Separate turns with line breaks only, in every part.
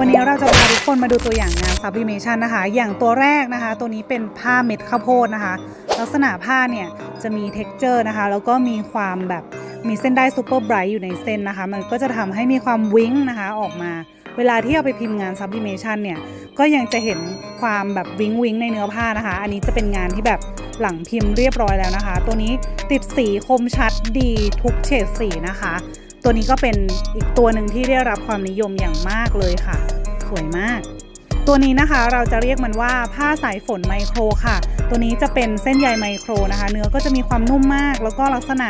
วันนี้เราจะพาทุกคนมาดูตัวอย่างงาน sublimation นะคะ อย่างตัวแรกนะคะ ตัวนี้เป็นผ้าเม็ดข้าวโพดนะคะ ลักษณะผ้าเนี่ยจะมี texture นะคะ แล้วก็มีความแบบมีเส้นได้ super bright อยู่ในเส้นนะคะ มันก็จะทำให้มีความวิ้งนะคะออกมา เวลาที่เอาไปพิมพ์งาน sublimation เนี่ย ก็ยังจะเห็นความแบบวิ้งวิ้งในเนื้อผ้านะคะ อันนี้จะเป็นงานที่แบบหลังพิมพ์เรียบร้อยแล้วนะคะ ตัวนี้ติดสีคมชัดดีทุกเฉดสีนะคะ ตัวนี้ก็เป็นอีกตัวหนึ่งที่ได้รับความนิยมอย่างมากเลยค่ะ สวยมาก ตัวนี้นะคะเราจะเรียกมันว่าผ้าสายฝนไมโครค่ะ ตัวนี้จะเป็นเส้นใยไมโครนะคะ เนื้อก็จะมีความนุ่มมาก แล้วก็ลักษณะ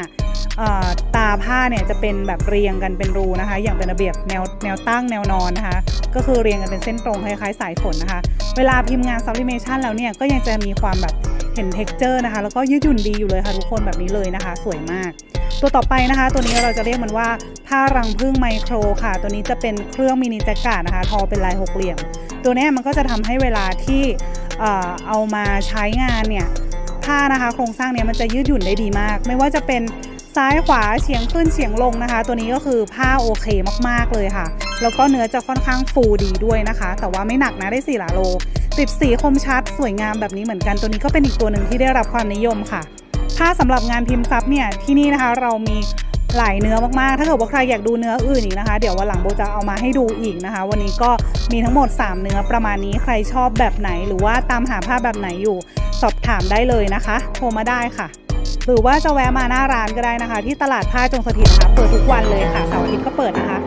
ตาผ้าเนี่ยจะเป็นแบบเรียงกันเป็นรูนะคะ อย่างเป็นระเบียบแนวแนวตั้งแนวนอนนะคะ ก็คือเรียงกันเป็นเส้นตรงคล้ายๆสายฝนนะคะ เวลาพิมพ์งาน sublimation แล้วเนี่ยก็ยังจะมีความแบบเห็น texture นะคะ แล้วก็ยืดหยุ่นดีอยู่เลยค่ะทุกคนแบบนี้เลยนะคะ สวยมาก ตัวต่อไปนะคะ ตัวนี้เราจะเรียกมันว่าผ้ารังผึ้งไมโครค่ะ ตัวนี้จะเป็นเครื่องมินิแจ็คกาดนะคะ ทอเป็นลายหกเหลี่ยม ตัวนี้มันก็จะทำให้เวลาที่เอามาใช้งานเนี่ยผ้านะคะ โครงสร้างเนี้ยมันจะยืดหยุ่นได้ดีมาก ไม่ว่าจะเป็นซ้ายขวาเฉียงขึ้นเฉียงลงนะคะ ตัวนี้ก็คือผ้าโอเคมากๆเลยค่ะ แล้วก็เนื้อจะค่อนข้างฟูดีด้วยนะคะ แต่ว่าไม่หนักนะได้4หลาโลติดสีคมชัดสวยงามแบบนี้เหมือนกัน ตัวนี้ก็เป็นอีกตัวหนึ่งที่ได้รับความนิยมค่ะ ถ้าสำหรับงานพิมพ์ซับเนี่ยที่นี่นะคะเรามีหลายเนื้อมากๆ ถ้าเกิดว่าใครอยากดูเนื้ออื่นอีกนะคะ เดี๋ยววันหลังโบจะเอามาให้ดูอีกนะคะ วันนี้ก็มีทั้งหมด 3 เนื้อประมาณนี้ใครชอบแบบไหน หรือว่าตามหาผ้าแบบไหนอยู่ สอบถามได้เลยนะคะ โทรมาได้ค่ะ หรือว่าจะแวะมาหน้าร้านก็ได้นะคะ ที่ตลาดผ้าจงสถิตนะคะเปิดทุกวันเลยค่ะเสาร์อาทิตย์ก็เปิดนะคะ